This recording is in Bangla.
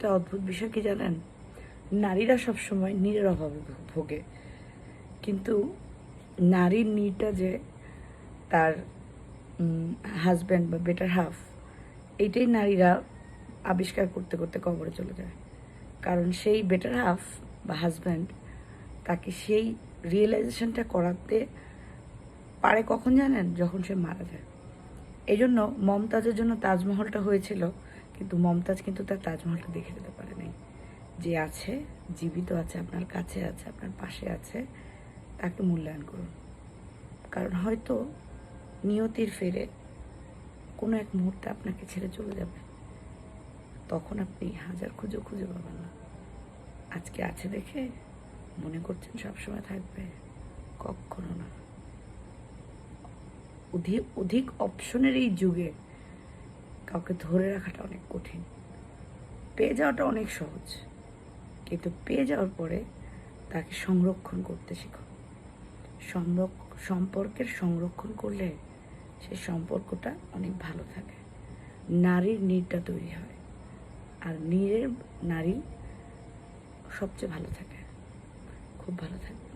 একটা অদ্ভুত বিষয় কি জানেন? নারীরা সবসময় নীরের অভাবে ভোগে। কিন্তু নারীর নীরটা যে তার হাজব্যান্ড বা বেটার হাফ এইটাই নারীরা আবিষ্কার করতে করতে কবরে চলে যায়। কারণ সেই বেটার হাফ বা হাজব্যান্ড তাকে সেই রিয়েলাইজেশনটা করাতে পারে কখন জানেন? যখন সে মারা যায়। এই জন্য মমতাজের জন্য তাজমহলটা হয়েছিল কিন্তু মমতাজ কিন্তু তার তাজমহলটা দেখে যেতে পারে নাই যে আছে, জীবিত আছে, আপনার কাছে আছে, আপনার পাশে আছে, তাকে মূল্যায়ন করুন। কারণ হয়তো নিয়তির ফেরে কোনো এক মুহূর্তে আপনাকে ছেড়ে চলে যাবে। তখন আপনি হাজার খুঁজে খুঁজে পাবেন না। আজকে আছে দেখে মনে করছেন সবসময় থাকবে, কখনো না। অধিক অধিক অপশনের এই যুগে কাউকে ধরে রাখাটা অনেক কঠিন। পেয়ে যাওয়াটা অনেক সহজ। কিন্তু পেয়ে যাওয়ার পরে তাকে সংরক্ষণ করতে শেখো। সম্পর্কের সংরক্ষণ করলে সে সম্পর্কটা অনেক ভালো থাকে। নারীর নীড়টা তৈরি হয়। আর নীরের নারী সবচেয়ে ভালো থাকে। খুব ভালো থাকে।